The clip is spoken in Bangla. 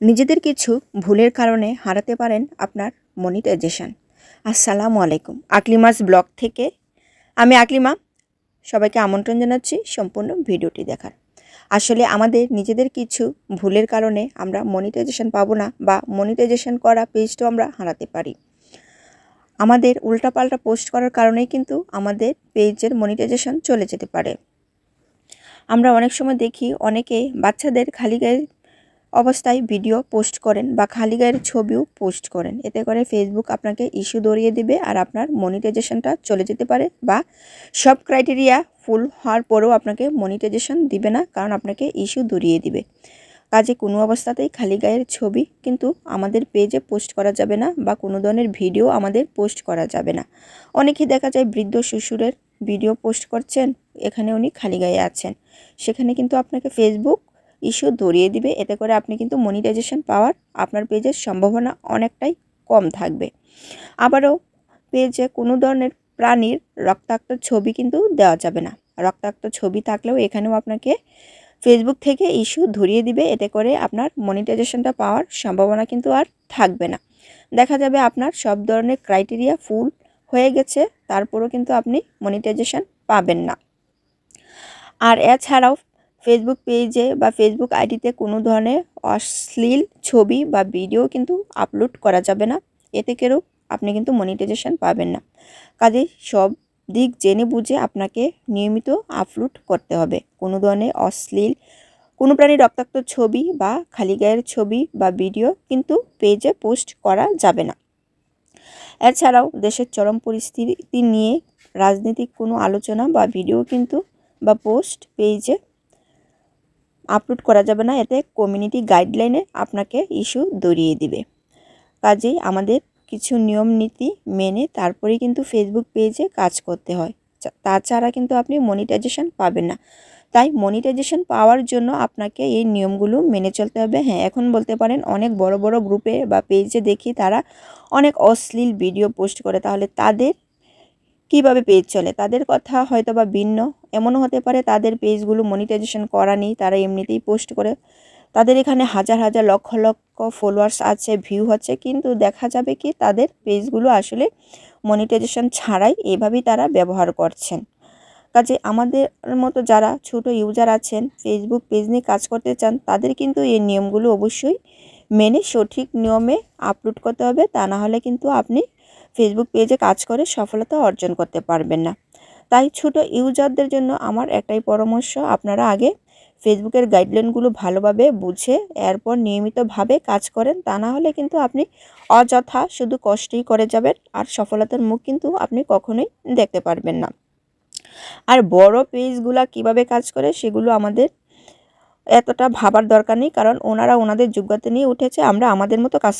নিজেদের কিছু ভুলের কারণে হারাতে পারেন আপনার মনিটাইজেশন। আসসালামু আলাইকুম। আকলিমাস ব্লগ থেকে আমি আকলিমা। সবাইকে আমন্ত্রণ জানাচ্ছি সম্পূর্ণ ভিডিওটি দেখার। আসলে আমাদের নিজেদের কিছু ভুলের কারণে আমরা মনিটাইজেশন পাবো না বা মনিটাইজেশন করা পেজটাও আমরা হারাতে পারি। আমাদের উল্টাপাল্টা পোস্ট করার কারণেই কিন্তু আমাদের পেজের মনিটাইজেশন চলে যেতে পারে। আমরা অনেক সময় দেখি অনেকে বাচ্চাদের খালি গায়ে অবস্থায় ভিডিও পোস্ট করেন বা খালি গায়ের ছবিও পোস্ট করেন। এতে করে ফেসবুক আপনাকে ইস্যু ধরিয়ে দিবে আর আপনার মনিটাইজেশনটা চলে যেতে পারে বা সব ক্রাইটেরিয়া ফুল হওয়ার পরেও আপনাকে মনিটাইজেশন দিবে না, কারণ আপনাকে ইস্যু ধরিয়ে দিবে। কাজে কোনো অবস্থাতেই খালি গায়ের ছবি কিন্তু আমাদের পেজে পোস্ট করা যাবে না বা কোনো ধরনের ভিডিও আমাদের পোস্ট করা যাবে না। অনেকেই দেখা যায় বৃদ্ধ শ্বশুরের ভিডিও পোস্ট করছেন, এখানে উনি খালি গায়ে আছেন। সেখানে কিন্তু আপনাকে ফেসবুক ইস্যু ধরিয়ে দিবে। এতে করে আপনি কিন্তু মনিটাইজেশন পাওয়ার আপনার পেজের সম্ভাবনা অনেকটাই কম থাকবে। আবারও পেজে কোনো ধরনের প্রাণীর রক্তাক্ত ছবি কিন্তু দেওয়া যাবে না। রক্তাক্ত ছবি থাকলেও এখানেও আপনাকে ফেসবুক থেকে ইস্যু ধরিয়ে দিবে। এতে করে আপনার মনিটাইজেশনটা পাওয়ার সম্ভাবনা কিন্তু আর থাকবে না। দেখা যাবে আপনার সব ধরনের ক্রাইটেরিয়া ফুল হয়ে গেছে। তারপরও কিন্তু আপনি মনিটাইজেশন পাবেন না। আর এছাড়াও ফেসবুক পেজে বা ফেসবুক আইডিতে কোনো ধরনের অশ্লীল ছবি বা ভিডিও কিন্তু আপলোড করা যাবে না। এতে করেও আপনি কিন্তু মনিটাইজেশন পাবেন না। কাজে সব দিক জেনে বুঝে আপনাকে নিয়মিত আপলোড করতে হবে। কোনো ধরনের অশ্লীল, কোনো প্রাণীর রক্তাক্ত ছবি বা খালি গায়ের ছবি বা ভিডিও কিন্তু পেজে পোস্ট করা যাবে না। এছাড়াও দেশের চরম পরিস্থিতি নিয়ে রাজনৈতিক কোনো আলোচনা বা ভিডিও কিন্তু বা পোস্ট পেজে আপলোড করা যাবে না, এতে কমিউনিটি গাইডলাইনে আপনাকে ইস্যু দরিয়ে দিবে। কাজেই আমাদের কিছু নিয়ম নীতি মেনে তারপরেই কিন্তু ফেসবুক পেজে কাজ করতে হয়। তাছাড়া কিন্তু আপনি মনিটাইজেশন পাবেন না। তাই মনিটাইজেশন পাওয়ার জন্য আপনাকে এই নিয়মগুলো মেনে চলতে হবে। হ্যাঁ এখন বলতে পারেন অনেক বড় বড় গ্রুপে বা পেজে দেখি তারা অনেক অশ্লীল ভিডিও পোস্ট করে। তাহলে তাদের কীভাবে পেজ চলে? তাদের কথা হয়তো বা ভিন্ন। এমনও হতে পারে তাদের পেজগুলো মনিটাইজেশন করা নেই, তারা এমনিতেই পোস্ট করে। তাদের এখানে হাজার হাজার লক্ষ লক্ষ ফলোয়ার্স আছে ভিউ হচ্ছে, কিন্তু দেখা যাবে কি তাদের পেজগুলো আসলে মনিটাইজেশন ছাড়াই এভাবেই তারা ব্যবহার করছেন। কাজে আমাদের মতো যারা ছোট ইউজার আছেন ফেসবুক পেজ নিয়ে কাজ করতে চান, তাদের কিন্তু এই নিয়মগুলো অবশ্যই মেনে সঠিক নিয়মে আপলোড করতে হবে। তা না হলে কিন্তু আপনি ফেসবুক পেজে কাজ করে, সফলতা অর্জন করতে পারবেন না। তাই ছোট ইউজারদের জন্য আমার একটাই পরামর্শ, আপনারা আগে ফেসবুকের গাইডলাইনগুলো ভালোভাবে বুঝে, এরপর নিয়মিতভাবে কাজ করেন। তা না হলে কিন্তু আপনি অযথা শুধু কষ্টই করে যাবেন, আর সফলতার মুখ কিন্তু আপনি কখনোই দেখতে পারবেন না। আর বড় পেজগুলা কীভাবে কাজ করে, সেগুলো আমাদের এতটা ভাবার দরকার নেই, কারণ ওনারা ওনাদের যোগ্যতা নিয়ে উঠেছে, আমরা আমাদের মতো কাজ